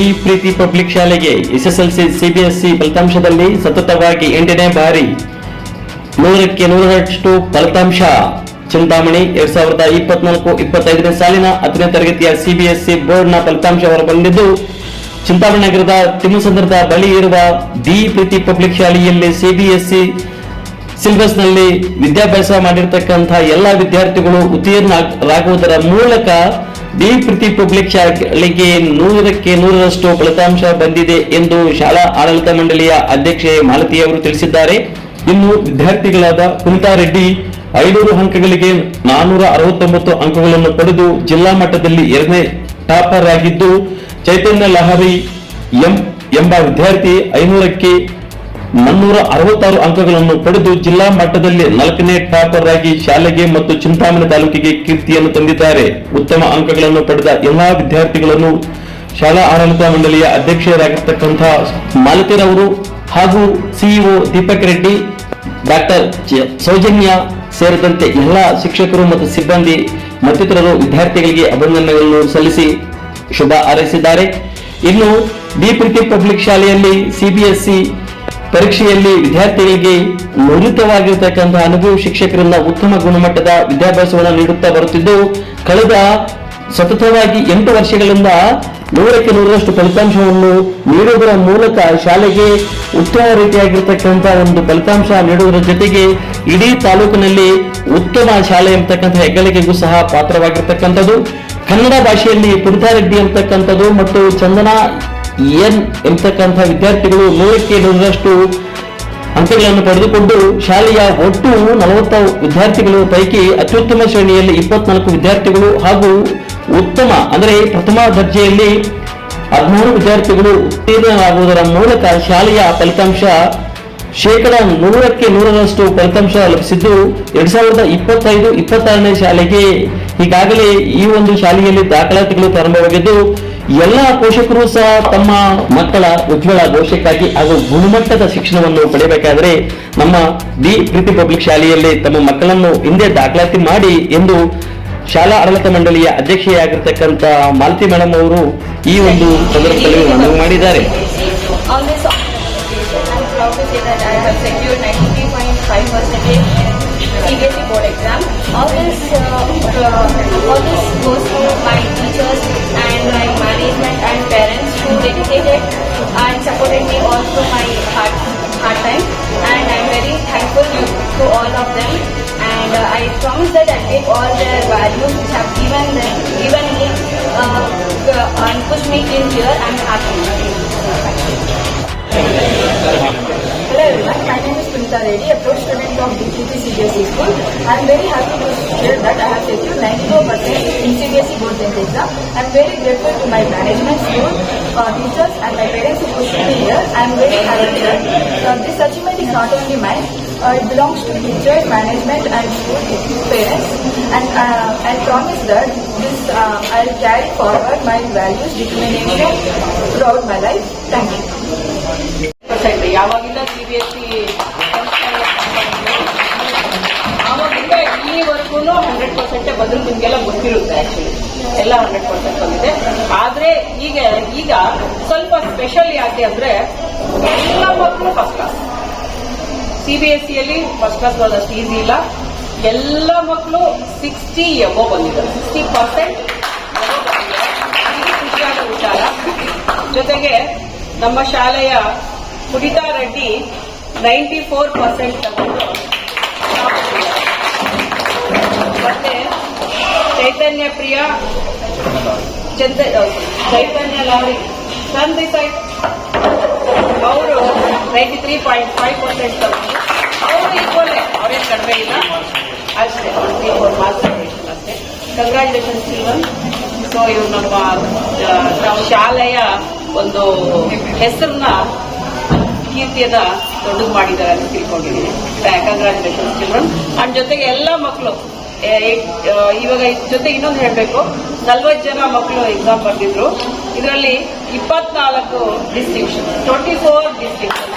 D Preethi public ಶಾಲೆಗೆ SSLC, CBSE ಫಲಿತಾಂಶದಲ್ಲಿ ಸತತವಾಗಿ ಎಂಟನೇ ಬಾರಿ ನೂರಕ್ಕೆ ನೂರರಷ್ಟು ಫಲಿತಾಂಶ. ಚಿಂತಾಮಣಿ ಎರಡ್ ಸಾವಿರದ ಇಪ್ಪತ್ನಾಲ್ಕು ಇಪ್ಪತ್ತೈದನೇ ಸಾಲಿನ ಹತ್ತನೇ ತರಗತಿಯ ಸಿಬಿಎಸ್ಇ ಬೋರ್ಡ್ನ ಫಲಿತಾಂಶ ಹೊರಬಂದಿದ್ದು ಚಿಂತಾಮಣಿ ನಗರದ ತಿಮ್ಮಸಂದ್ರದ ಬಳಿ ಇರುವ ದಿ ಪ್ರೀತಿ ಪಬ್ಲಿಕ್ ಶಾಲೆಯಲ್ಲಿ ಸಿಬಿಎಸ್ಇ ಸಿಲೆಬಸ್ನಲ್ಲಿ ವಿದ್ಯಾಭ್ಯಾಸ ಮಾಡಿರ್ತಕ್ಕಂಥ ಎಲ್ಲ ವಿದ್ಯಾರ್ಥಿಗಳು ಉತ್ತೀರ್ಣರಾಗುವುದರ ಮೂಲಕ ಡಿ ಪ್ರೀತಿ ಪಬ್ಲಿಕ್ ಶಾಲೆಗೆ ನೂರಕ್ಕೆ ನೂರರಷ್ಟು ಫಲಿತಾಂಶ ಬಂದಿದೆ ಎಂದು ಶಾಲಾ ಆಡಳಿತ ಮಂಡಳಿಯ ಅಧ್ಯಕ್ಷೆ ಮಾಲತಿ ಅವರು ತಿಳಿಸಿದ್ದಾರೆ. ಇನ್ನು ವಿದ್ಯಾರ್ಥಿಗಳಾದ ಕುನಿತಾ ರೆಡ್ಡಿ ಐನೂರು ಅಂಕಗಳಿಗೆ ನಾನೂರ ಅರವತ್ತೊಂಬತ್ತು ಅಂಕಗಳನ್ನು ಪಡೆದು ಜಿಲ್ಲಾ ಮಟ್ಟದಲ್ಲಿ ಎರಡನೇ ಟಾಪರ್ ಆಗಿದ್ದು, ಚೈತನ್ಯ ಲಹರಿ ಎಂ ಎಂಬ ವಿದ್ಯಾರ್ಥಿ ಐನೂರಕ್ಕೆ ನಾನ್ನೂರ ಅರವತ್ತಾರು ಅಂಕಗಳನ್ನು ಪಡೆದು ಜಿಲ್ಲಾ ಮಟ್ಟದಲ್ಲಿ ನಾಲ್ಕನೇ ಟಾಪರ್ ಆಗಿ ಶಾಲೆಗೆ ಮತ್ತು ಚಿಂತಾಮಣಿ ತಾಲೂಕಿಗೆ ಕೀರ್ತಿಯನ್ನು ತಂದಿದ್ದಾರೆ. ಉತ್ತಮ ಅಂಕಗಳನ್ನು ಪಡೆದ ಎಲ್ಲಾ ವಿದ್ಯಾರ್ಥಿಗಳನ್ನು ಶಾಲಾ ಆಡಳಿತ ಮಂಡಳಿಯ ಅಧ್ಯಕ್ಷರಾಗಿರ್ತಕ್ಕಂಥ ಮಾಲತಿರವರು ಹಾಗೂ ಸಿಇಒ ದೀಪಕ್ ರೆಡ್ಡಿ, ಡಾಕ್ಟರ್ ಸೌಜನ್ಯ ಸೇರಿದಂತೆ ಎಲ್ಲ ಶಿಕ್ಷಕರು ಮತ್ತು ಸಿಬ್ಬಂದಿ ಮತ್ತಿತರರು ವಿದ್ಯಾರ್ಥಿಗಳಿಗೆ ಅಭಿನಂದನೆಗಳನ್ನು ಸಲ್ಲಿಸಿ ಶುಭ ಹಾರೈಸಿದ್ದಾರೆ. ಇನ್ನು ಪ್ರೀತಿ ಪಬ್ಲಿಕ್ ಶಾಲೆಯಲ್ಲಿ ಸಿಬಿಎಸ್ಇ ಪರೀಕ್ಷೆಯಲ್ಲಿ ವಿದ್ಯಾರ್ಥಿಗಳಿಗೆ ನುರಿತವಾಗಿರ್ತಕ್ಕಂತಹ ಅನುಭವಿ ಶಿಕ್ಷಕರಿಂದ ಉತ್ತಮ ಗುಣಮಟ್ಟದ ವಿದ್ಯಾಭ್ಯಾಸವನ್ನು ನೀಡುತ್ತಾ ಬರುತ್ತಿದ್ದು, ಕಳೆದ ಸತತವಾಗಿ ಎಂಟು ವರ್ಷಗಳಿಂದ ನೂರಕ್ಕೆ ನೂರರಷ್ಟು ಫಲಿತಾಂಶವನ್ನು ನೀಡುವುದರ ಮೂಲಕ ಶಾಲೆಗೆ ಉತ್ತಮ ರೀತಿಯಾಗಿರ್ತಕ್ಕಂಥ ಒಂದು ಫಲಿತಾಂಶ ನೀಡುವುದರ ಜೊತೆಗೆ ಇಡೀ ತಾಲೂಕಿನಲ್ಲಿ ಉತ್ತಮ ಶಾಲೆ ಎಂಬತಕ್ಕಂಥ ಹೆಗ್ಗಳಿಕೆಗೂ ಸಹ ಪಾತ್ರವಾಗಿರ್ತಕ್ಕಂಥದ್ದು. ಕನ್ನಡ ಭಾಷೆಯಲ್ಲಿ ಪುರಿತಾರೆಡ್ಡಿ ಅಂತಕ್ಕಂಥದ್ದು ಮತ್ತು ಚಂದನಾ ಎನ್ ಎಂಬತಕ್ಕಂಥ ವಿದ್ಯಾರ್ಥಿಗಳು ನೂರಕ್ಕೆ ನೂರರಷ್ಟು ಅಂಕಗಳನ್ನು ಪಡೆದುಕೊಂಡು ಶಾಲೆಯ ಒಟ್ಟು ನಲವತ್ತ ವಿದ್ಯಾರ್ಥಿಗಳ ಪೈಕಿ ಅತ್ಯುತ್ತಮ ಶ್ರೇಣಿಯಲ್ಲಿ ಇಪ್ಪತ್ನಾಲ್ಕು ವಿದ್ಯಾರ್ಥಿಗಳು ಹಾಗೂ ಉತ್ತಮ, ಅಂದರೆ ಪ್ರಥಮ ದರ್ಜೆಯಲ್ಲಿ ಹದಿಮೂರು ವಿದ್ಯಾರ್ಥಿಗಳು ಉತ್ತೀರ್ಣರಾಗುವುದರ ಮೂಲಕ ಶಾಲೆಯ ಫಲಿತಾಂಶ ಶೇಕಡ ನೂರಕ್ಕೆ ನೂರರಷ್ಟು ಫಲಿತಾಂಶ ಲಭಿಸಿದ್ದು, ಎರಡ್ ಸಾವಿರದ ಇಪ್ಪತ್ತೈದು, ಇಪ್ಪತ್ತಾರನೇ ಶಾಲೆಗೆ ಈಗಾಗಲೇ ಈ ಒಂದು ಶಾಲೆಯಲ್ಲಿ ದಾಖಲಾತಿಗಳು ಪ್ರಾರಂಭವಾಗಿದ್ದು ಎಲ್ಲ ಪೋಷಕರು ಸಹ ತಮ್ಮ ಮಕ್ಕಳ ಉಜ್ವಲ ಭವಿಷ್ಯಕ್ಕಾಗಿ ಹಾಗೂ ಗುಣಮಟ್ಟದ ಶಿಕ್ಷಣವನ್ನು ಪಡೆಯಬೇಕಾದರೆ ನಮ್ಮ ದಿ ಪ್ರೀತಿ ಪಬ್ಲಿಕ್ ಶಾಲೆಯಲ್ಲಿ ತಮ್ಮ ಮಕ್ಕಳನ್ನು ಹಿಂದೆ ದಾಖಲಾತಿ ಮಾಡಿ ಎಂದು ಶಾಲಾ ಆಡಳಿತ ಮಂಡಳಿಯ ಅಧ್ಯಕ್ಷೆಯಾಗಿರ್ತಕ್ಕಂಥ ಮಾಲತಿ ಮೇಡಮ್ ಅವರು ಈ ಒಂದು ಸಂದರ್ಭದಲ್ಲಿ ಮನವಿ ಮಾಡಿದ್ದಾರೆ On this occasion, I'm proud to say that I have secured 93.5 percentage CBSE board exam. All this, all this goes to my teachers and supported me all through my hard, hard time. And I'm very thankful to all of them. And uh, I promise that I'll take all their values which have given them, given me, uh, uh, and push me in here. I'm happy. Hello of school. I am very happy to share that I have secured 94% in CBSE board exam. I am very grateful to my management school, uh, teachers and my parents who pushed me here. I am very happy that uh, this achievement is not only mine, uh, it belongs to teachers, management and school parents. And uh, I promise that this uh, I will carry forward my values, determination throughout my life. Thank you. ಬಂದ್ರು ನಿಮ್ಗೆಲ್ಲ ಗೊತ್ತಿರುತ್ತೆ actually ಎಲ್ಲ hundred percent ಬಂದಿದೆ. ಆದ್ರೆ ಈಗ ಈಗ ಸ್ವಲ್ಪ special ಯಾಕೆ ಅಂದ್ರೆ ಎಲ್ಲ ಮಕ್ಕಳು first class C B S ಸಿಯಲ್ಲಿ ಫಸ್ಟ್ ಕ್ಲಾಸ್ ಬರೋದಷ್ಟು ಈಸಿ ಇಲ್ಲ. ಎಲ್ಲ ಮಕ್ಕಳು ಸಿಕ್ಸ್ಟಿ ಎಬೋ ಬಂದಿದ್ದಾರೆ. ಸಿಕ್ಸ್ಟಿ ಪರ್ಸೆಂಟ್ ಖುಷಿಯಾದ ವಿಚಾರ. ಜೊತೆಗೆ ನಮ್ಮ ಶಾಲೆಯ Pudita Reddy ninety four percent ತಗೊಂಡು ಮತ್ತೆ ಚೈತನ್ಯ ಪ್ರಿಯ ಚಂದ ಚೈತನ್ಯ ಲಾರಿ. ತಂದೆ ಸೈಡ್ ಅವರು ninety three point five percent ತಗೊಂಡು ಅವರು ಈಕ್ವಲ್ ಅವ್ರೇನು ಕಡಿಮೆ ಇಲ್ಲ? ಅಷ್ಟೇ ತ್ರೀ ಫೋರ್ ಮಾರ್ಕ್ಸ್ ಅಷ್ಟೇ. ಕಂಗ್ರ್ಯಾಚುಲೇಷನ್ ಸಿಲ್ವನ್ ಸೊ ಇವ್ರು ನಮ್ಮ ನಮ್ಮ ಶಾಲೆಯ ಒಂದು ಹೆಸರನ್ನ ಕೀರ್ತಿಯದ ದೊಡ್ಡದು ಮಾಡಿದ್ದಾರೆ ಅಂತ ತಿಳ್ಕೊಂಡಿದ್ದೀನಿ ಕಂಗ್ರ್ಯಾಚುಲೇಷನ್ ಚಿಲ್ಡ್ರನ್ ಅಂಡ್ ಜೊತೆಗೆ ಎಲ್ಲ ಮಕ್ಕಳು ಇವಾಗ ಜೊತೆ ಇನ್ನೊಂದು ಹೇಳಬೇಕು. ನಲ್ವತ್ತು ಜನ ಮಕ್ಕಳು ಎಕ್ಸಾಮ್ ಬರ್ತಿದ್ರು ಇದರಲ್ಲಿ ಇಪ್ಪತ್ನಾಲ್ಕು ಡಿಸ್ಟಿಂಕ್ಷನ್ ಟ್ವೆಂಟಿ ಫೋರ್ ಡಿಸ್ಟಿಂಕ್ಷನ್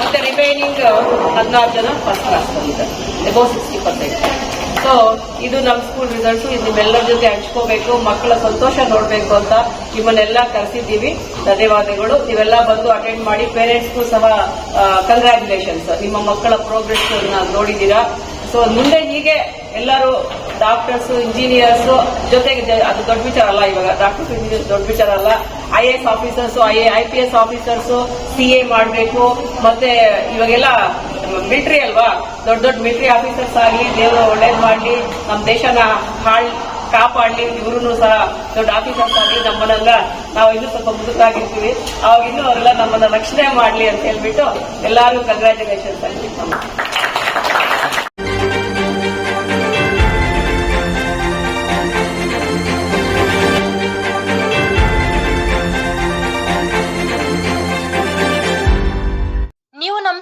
ಮತ್ತೆ ರಿಮೈನಿಂಗ್ ಹದಿನಾರು ಜನ ಫಸ್ಟ್ ಕ್ಲಾಸ್ ಬಂದಿದ್ದಾರೆ ಎಬೋ ಸಿಕ್ಸ್ಟಿ ಪರ್ಸೆಂಟ್ ಸೊ ಇದು ನಮ್ಮ ಸ್ಕೂಲ್ ರಿಸಲ್ಟ್ಸ್ ಇದು ನಿಮ್ಮೆಲ್ಲರ ಜೊತೆ ಹಂಚ್ಕೋಬೇಕು. ಮಕ್ಕಳ ಸಂತೋಷ ನೋಡಬೇಕು ಅಂತ ನಿಮ್ಮನ್ನೆಲ್ಲ ಕರೆಸಿದ್ದೀವಿ. ಧನ್ಯವಾದಗಳು. ನೀವೆಲ್ಲ ಬಂದು ಅಟೆಂಡ್ ಮಾಡಿ. ಪೇರೆಂಟ್ಸ್ಗೂ ಸಹ ಕಂಗ್ರ್ಯಾಚುಲೇಷನ್ಸ್ ನಿಮ್ಮ ಮಕ್ಕಳ ಪ್ರೋಗ್ರೆಸ್ ನೋಡಿದ್ದೀರಾ? ಸೊ ಮುಂದೆ ಹೀಗೆ ಎಲ್ಲರೂ ಡಾಕ್ಟರ್ಸ್ ಇಂಜಿನಿಯರ್ಸ್ ಜೊತೆಗೆ ಅದು ದೊಡ್ಡ ವಿಚಾರ ಅಲ್ಲ ಇವಾಗ. ಡಾಕ್ಟರ್ಸ್ ಇಂಜಿನಿಯರ್ಸ್ ದೊಡ್ಡ ವಿಚಾರ ಅಲ್ಲ. I S officers I I P S officers C A ಮಾಡಬೇಕು. ಮತ್ತೆ ಇವಾಗೆಲ್ಲ ಮಿಲಿಟರಿ ಅಲ್ವಾ? ದೊಡ್ಡ ದೊಡ್ಡ ಮಿಲಿಟರಿ ಆಫೀಸರ್ಸ್ ಆಗಲಿ ದೇವರು ಒಳ್ಳೇದು ಮಾಡಲಿ ನಮ್ಮ ದೇಶನ ಹಾಳ್ ಕಾಪಾಡಲಿ ಇವರು ಸಹ ದೊಡ್ಡ ಆಫೀಸರ್ಸ್ ಆಗಲಿ ನಮ್ಮನ್ನೆಲ್ಲ ನಾವು ಇನ್ನೂ ಸ್ವಲ್ಪ ಮುದುಕಾಗಿರ್ತೀವಿ ಅವಾಗ ಇನ್ನೂ ಅವರೆಲ್ಲ ನಮ್ಮನ್ನ ರಕ್ಷಣೆ ಮಾಡಲಿ ಅಂತ ಹೇಳ್ಬಿಟ್ಟು ಎಲ್ಲರೂ ಕಂಗ್ರ್ಯಾಚುಲೇಷನ್ಸ್ ಆಗಲಿ